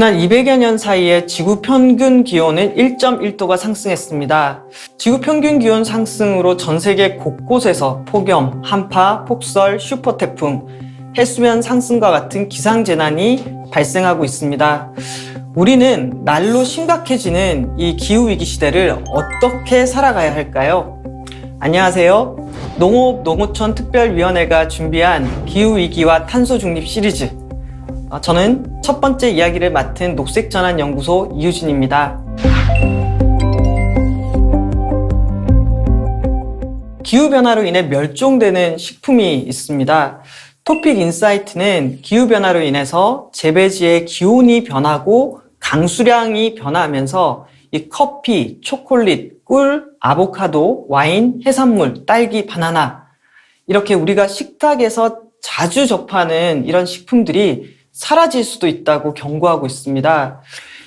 지난 200여 년 사이에 지구 평균 기온은 1.1도가 상승했습니다. 지구 평균 기온 상승으로 전 세계 곳곳에서 폭염, 한파, 폭설, 슈퍼태풍, 해수면 상승과 같은 기상재난이 발생하고 있습니다. 우리는 날로 심각해지는 이 기후위기 시대를 어떻게 살아가야 할까요? 안녕하세요. 농업 농어촌 특별위원회가 준비한 기후위기와 탄소중립 시리즈. 어, 저는 첫 번째 이야기를 맡은 녹색전환연구소 이유진입니다. 기후변화로 인해 멸종되는 식품이 있습니다. 토픽 인사이트는 기후변화로 인해서 재배지의 기온이 변하고 강수량이 변화하면서 이 커피, 초콜릿, 꿀, 아보카도, 와인, 해산물, 딸기, 바나나 이렇게 우리가 식탁에서 자주 접하는 이런 식품들이 사라질 수도 있다고 경고하고 있습니다.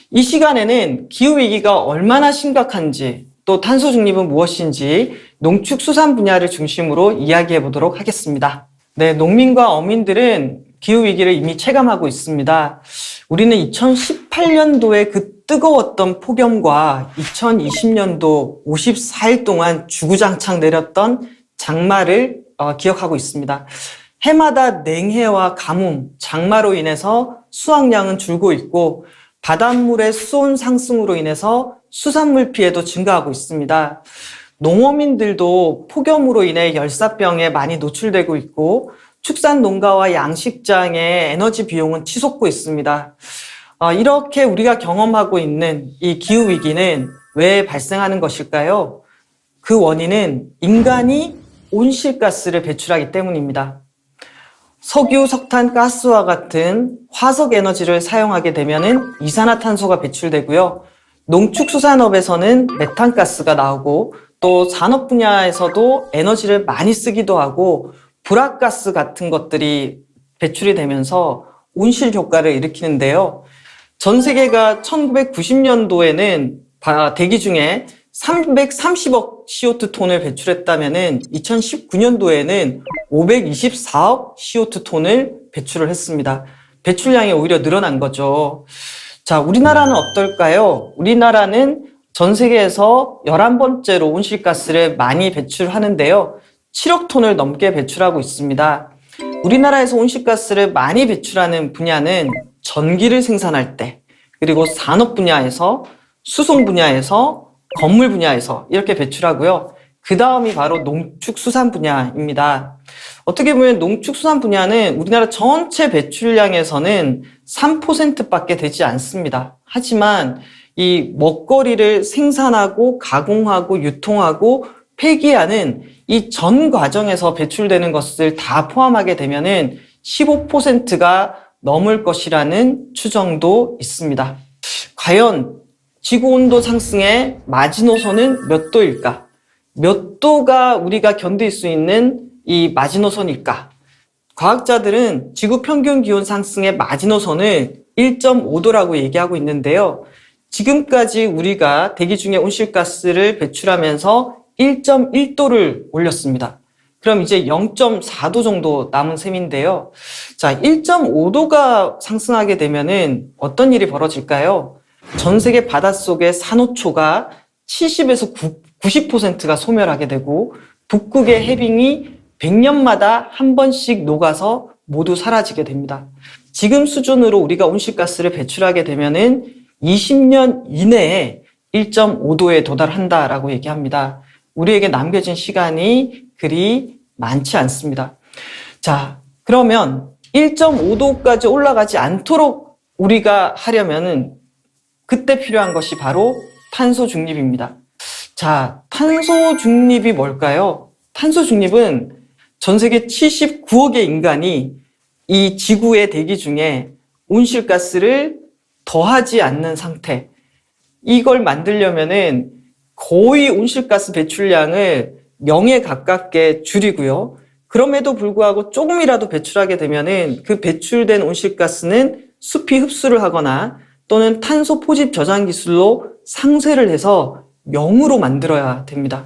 이 시간에는 기후위기가 얼마나 심각한지 또 탄소 중립은 무엇인지 농축수산 분야를 중심으로 이야기해 보도록 하겠습니다. 네, 농민과 어민들은 기후위기를 이미 체감하고 있습니다. 우리는 2018년도에 그 뜨거웠던 폭염과 2020년도 54일 동안 주구장창 내렸던 장마를 어, 기억하고 있습니다. 해마다 냉해와 가뭄, 장마로 인해서 수확량은 줄고 있고 바닷물의 수온 상승으로 인해서 수산물 피해도 증가하고 있습니다. 농어민들도 폭염으로 인해 열사병에 많이 노출되고 있고 축산 농가와 양식장의 에너지 비용은 치솟고 있습니다. 어, 이렇게 우리가 경험하고 있는 이 기후 위기는 왜 발생하는 것일까요? 그 원인은 인간이 온실가스를 배출하기 때문입니다. 석유, 석탄, 가스와 같은 화석 에너지를 사용하게 되면 이산화탄소가 배출되고요. 농축수산업에서는 메탄가스가 나오고 또 산업 분야에서도 에너지를 많이 쓰기도 하고 불화가스 같은 것들이 배출이 되면서 온실 효과를 일으키는데요. 전 세계가 1990년도에는 대기 중에 330억 CO2 톤을 배출했다면은 2019년도에는 524억 CO2 톤을 배출을 했습니다. 배출량이 오히려 늘어난 거죠. 자, 우리나라는 어떨까요? 우리나라는 전 세계에서 11번째로 온실가스를 많이 배출하는데요. 7억 톤을 넘게 배출하고 있습니다. 우리나라에서 온실가스를 많이 배출하는 분야는 전기를 생산할 때, 그리고 산업 분야에서, 수송 분야에서, 건물 분야에서 이렇게 배출하고요. 그 다음이 바로 농축수산 분야입니다. 어떻게 보면 농축수산 분야는 우리나라 전체 배출량에서는 3%밖에 되지 않습니다. 하지만 이 먹거리를 생산하고 가공하고 유통하고 폐기하는 이 전 과정에서 배출되는 것을 다 포함하게 되면은 15%가 넘을 것이라는 추정도 있습니다. 과연 지구 온도 상승의 마지노선은 몇 도일까? 몇 도가 우리가 견딜 수 있는 이 마지노선일까? 과학자들은 지구 평균 기온 상승의 마지노선을 1.5도라고 얘기하고 있는데요. 지금까지 우리가 대기 중에 온실가스를 배출하면서 1.1도를 올렸습니다. 그럼 이제 0.4도 정도 남은 셈인데요. 자, 1.5도가 상승하게 되면은 어떤 일이 벌어질까요? 전 세계 바닷속의 산호초가 70에서 90%가 소멸하게 되고 북극의 해빙이 100년마다 한 번씩 녹아서 모두 사라지게 됩니다. 지금 수준으로 우리가 온실가스를 배출하게 되면은 20년 이내에 1.5도에 도달한다라고 얘기합니다. 우리에게 남겨진 시간이 그리 많지 않습니다. 자, 그러면 1.5도까지 올라가지 않도록 우리가 하려면은 그때 필요한 것이 바로 탄소 중립입니다. 자, 탄소 중립이 뭘까요? 탄소 중립은 전 세계 79억의 인간이 이 지구의 대기 중에 온실가스를 더하지 않는 상태. 이걸 만들려면은 거의 온실가스 배출량을 0에 가깝게 줄이고요. 그럼에도 불구하고 조금이라도 배출하게 되면은 그 배출된 온실가스는 숲이 흡수를 하거나 또는 탄소 포집 저장 기술로 상쇄를 해서 0으로 만들어야 됩니다.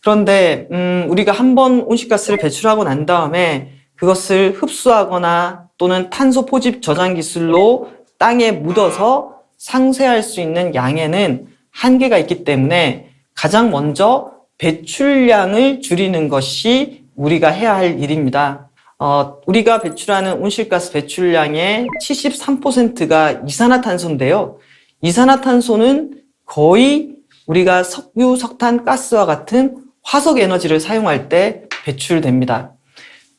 그런데 음, 우리가 한 번 온실가스를 배출하고 난 다음에 그것을 흡수하거나 또는 탄소 포집 저장 기술로 땅에 묻어서 상쇄할 수 있는 양에는 한계가 있기 때문에 가장 먼저 배출량을 줄이는 것이 우리가 해야 할 일입니다. 어, 우리가 배출하는 온실가스 배출량의 73%가 이산화탄소인데요. 이산화탄소는 거의 우리가 석유, 석탄, 가스와 같은 화석 에너지를 사용할 때 배출됩니다.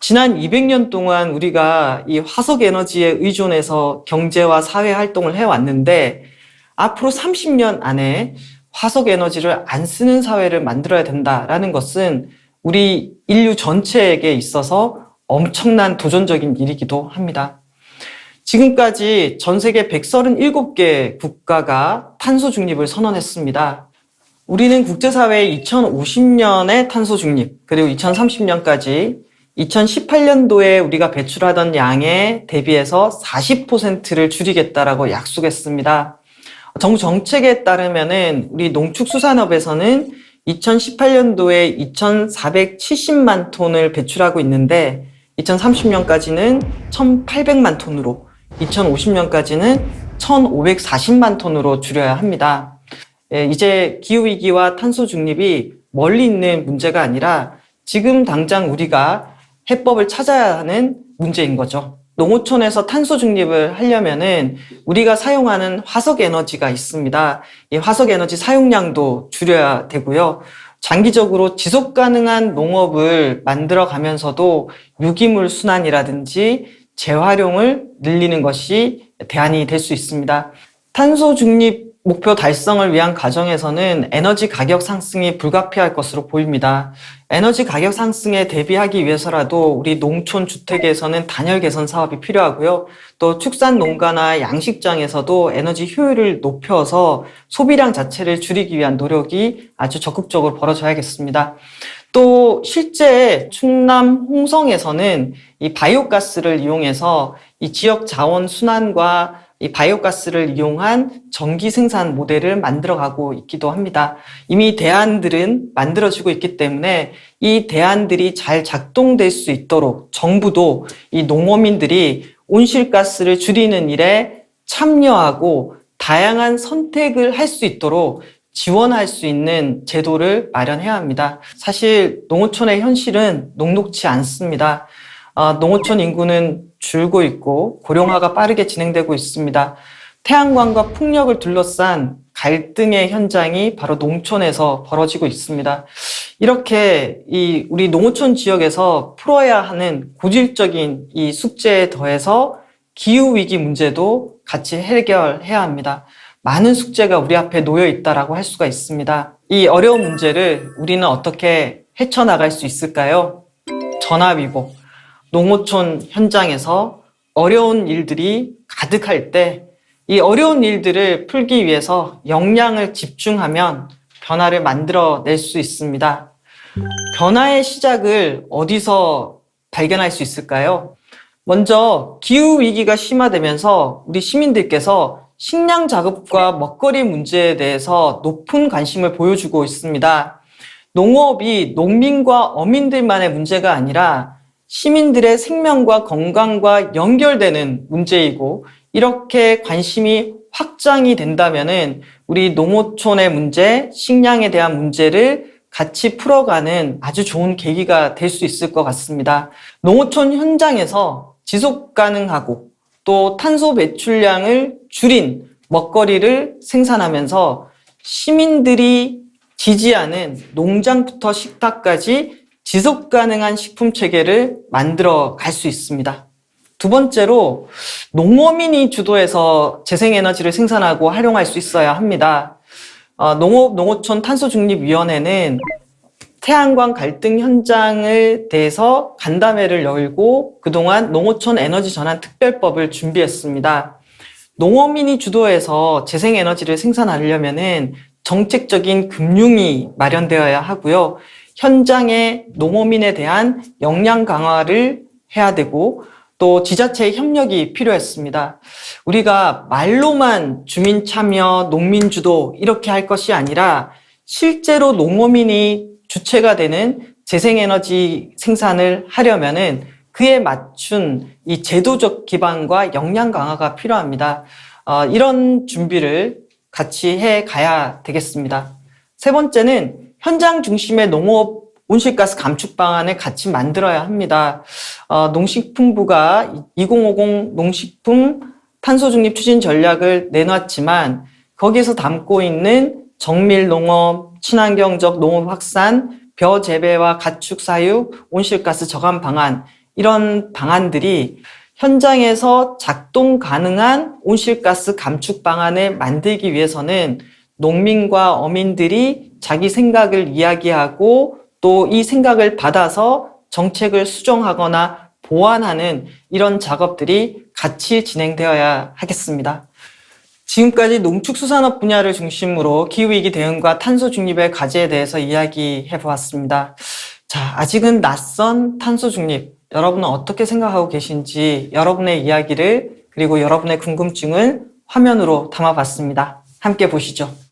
지난 200년 동안 우리가 이 화석 에너지에 의존해서 경제와 사회 활동을 해왔는데 앞으로 30년 안에 화석 에너지를 안 쓰는 사회를 만들어야 된다라는 것은 우리 인류 전체에게 있어서 엄청난 도전적인 일이기도 합니다. 지금까지 전 세계 137개 국가가 탄소 중립을 선언했습니다. 우리는 국제사회의 2050년에 탄소 중립, 그리고 2030년까지 2018년도에 우리가 배출하던 양에 대비해서 40%를 줄이겠다라고 약속했습니다. 정부 정책에 따르면은 우리 농축수산업에서는 2018년도에 2,470만 톤을 배출하고 있는데 2030년까지는 1,800만 톤으로 2050년까지는 1,540만 톤으로 줄여야 합니다. 예, 이제 기후위기와 탄소 중립이 멀리 있는 문제가 아니라 지금 당장 우리가 해법을 찾아야 하는 문제인 거죠. 농어촌에서 탄소 중립을 하려면은 우리가 사용하는 화석 에너지가 있습니다. 이 화석 에너지 사용량도 줄여야 되고요. 장기적으로 지속 가능한 농업을 만들어 가면서도 유기물 순환이라든지 재활용을 늘리는 것이 대안이 될 수 있습니다. 탄소 중립 목표 달성을 위한 과정에서는 에너지 가격 상승이 불가피할 것으로 보입니다. 에너지 가격 상승에 대비하기 위해서라도 우리 농촌 주택에서는 단열 개선 사업이 필요하고요. 또 축산 농가나 양식장에서도 에너지 효율을 높여서 소비량 자체를 줄이기 위한 노력이 아주 적극적으로 벌어져야겠습니다. 또 실제 충남 홍성에서는 이 바이오가스를 이용해서 이 지역 자원 순환과 이 바이오가스를 이용한 전기 생산 모델을 만들어가고 있기도 합니다. 이미 대안들은 만들어지고 있기 때문에 이 대안들이 잘 작동될 수 있도록 정부도 이 농어민들이 온실가스를 줄이는 일에 참여하고 다양한 선택을 할 수 있도록 지원할 수 있는 제도를 마련해야 합니다. 사실 농어촌의 현실은 녹록치 않습니다. 어, 농어촌 인구는 줄고 있고 고령화가 빠르게 진행되고 있습니다. 태양광과 풍력을 둘러싼 갈등의 현장이 바로 농촌에서 벌어지고 있습니다. 이렇게 이 우리 농어촌 지역에서 풀어야 하는 고질적인 이 숙제에 더해서 기후 위기 문제도 같이 해결해야 합니다. 많은 숙제가 우리 앞에 놓여 있다라고 할 수가 있습니다. 이 어려운 문제를 우리는 어떻게 헤쳐나갈 수 있을까요? 전화위복. 농어촌 현장에서 어려운 일들이 가득할 때 이 어려운 일들을 풀기 위해서 역량을 집중하면 변화를 만들어낼 수 있습니다. 변화의 시작을 어디서 발견할 수 있을까요? 먼저 기후 위기가 심화되면서 우리 시민들께서 식량 자급과 먹거리 문제에 대해서 높은 관심을 보여주고 있습니다. 농업이 농민과 어민들만의 문제가 아니라 시민들의 생명과 건강과 연결되는 문제이고 이렇게 관심이 확장이 된다면은 우리 농어촌의 문제, 식량에 대한 문제를 같이 풀어가는 아주 좋은 계기가 될 수 있을 것 같습니다. 농어촌 현장에서 지속 가능하고 또 탄소 배출량을 줄인 먹거리를 생산하면서 시민들이 지지하는 농장부터 식탁까지 지속 가능한 식품 체계를 만들어 갈 수 있습니다. 두 번째로 농어민이 주도해서 재생에너지를 생산하고 활용할 수 있어야 합니다. 어, 농업 농어촌 탄소중립위원회는 태양광 갈등 현장을 대해서 간담회를 열고 그동안 농어촌 에너지 전환 특별법을 준비했습니다. 농어민이 주도해서 재생에너지를 생산하려면은 정책적인 금융이 마련되어야 하고요. 현장의 농어민에 대한 역량 강화를 해야 되고 또 지자체의 협력이 필요했습니다. 우리가 말로만 주민 참여, 농민 주도 이렇게 할 것이 아니라 실제로 농어민이 주체가 되는 재생에너지 생산을 하려면은 그에 맞춘 이 제도적 기반과 역량 강화가 필요합니다. 어, 이런 준비를 같이 해 가야 되겠습니다. 세 번째는 현장 중심의 농업 온실가스 감축 방안을 같이 만들어야 합니다. 어, 농식품부가 2050 농식품 탄소 중립 추진 전략을 내놨지만 거기에서 담고 있는 정밀 농업, 친환경적 농업 확산, 벼 재배와 가축 사육, 온실가스 저감 방안 이런 방안들이 현장에서 작동 가능한 온실가스 감축 방안을 만들기 위해서는 농민과 어민들이 자기 생각을 이야기하고 또 이 생각을 받아서 정책을 수정하거나 보완하는 이런 작업들이 같이 진행되어야 하겠습니다. 지금까지 농축수산업 분야를 중심으로 기후위기 대응과 탄소 중립의 과제에 대해서 이야기해 보았습니다. 자, 아직은 낯선 탄소 중립. 여러분은 어떻게 생각하고 계신지 여러분의 이야기를 그리고 여러분의 궁금증을 화면으로 담아봤습니다. 함께 보시죠.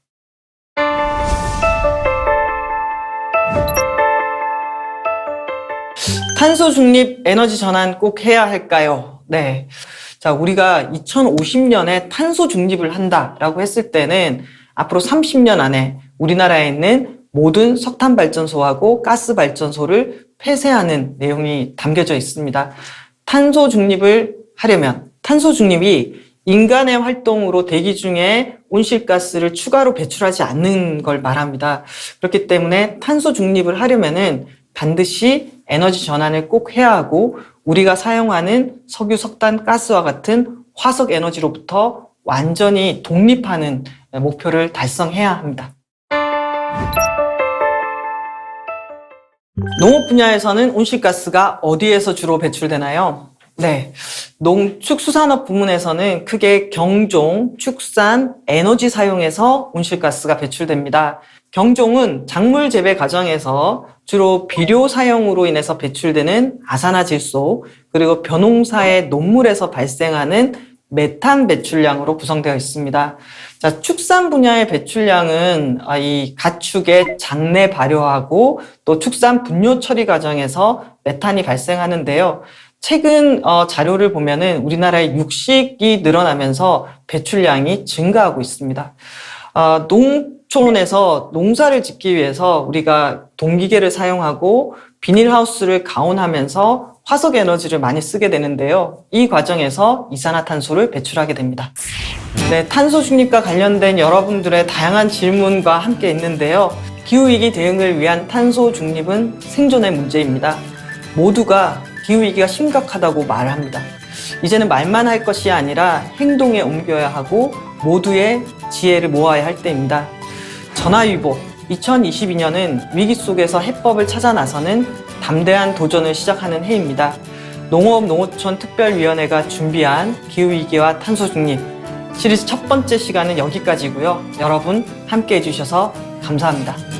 탄소 중립 에너지 전환 꼭 해야 할까요? 네. 자, 우리가 2050년에 탄소 중립을 한다라고 했을 때는 앞으로 30년 안에 우리나라에 있는 모든 석탄 발전소하고 가스 발전소를 폐쇄하는 내용이 담겨져 있습니다. 탄소 중립을 하려면 탄소 중립이 인간의 활동으로 대기 중에 온실가스를 추가로 배출하지 않는 걸 말합니다. 그렇기 때문에 탄소 중립을 하려면은 반드시 에너지 전환을 꼭 해야 하고 우리가 사용하는 석유, 석탄, 가스와 같은 화석 에너지로부터 완전히 독립하는 목표를 달성해야 합니다. 농업 분야에서는 온실가스가 어디에서 주로 배출되나요? 네. 농축수산업 부문에서는 크게 경종, 축산, 에너지 사용에서 온실가스가 배출됩니다. 경종은 작물 재배 과정에서 주로 비료 사용으로 인해서 배출되는 아산화질소, 그리고 벼농사의 논물에서 발생하는 메탄 배출량으로 구성되어 있습니다. 자, 축산 분야의 배출량은 아, 이 가축의 장내 발효하고 또 축산 분뇨 처리 과정에서 메탄이 발생하는데요. 최근 어, 자료를 보면은 우리나라의 육식이 늘어나면서 배출량이 증가하고 있습니다. 어, 농 촌에서 농사를 짓기 위해서 우리가 동기계를 사용하고 비닐하우스를 가온하면서 화석 에너지를 많이 쓰게 되는데요. 이 과정에서 이산화탄소를 배출하게 됩니다. 네, 탄소 중립과 관련된 여러분들의 다양한 질문과 함께 있는데요. 기후위기 대응을 위한 탄소 중립은 생존의 문제입니다. 모두가 기후위기가 심각하다고 말합니다. 이제는 말만 할 것이 아니라 행동에 옮겨야 하고 모두의 지혜를 모아야 할 때입니다. 전화위복 2022년은 위기 속에서 해법을 찾아 나서는 담대한 도전을 시작하는 해입니다. 농업 농어촌 특별위원회가 준비한 기후위기와 탄소 중립 시리즈 첫 번째 시간은 여기까지고요. 여러분 함께 해주셔서 감사합니다.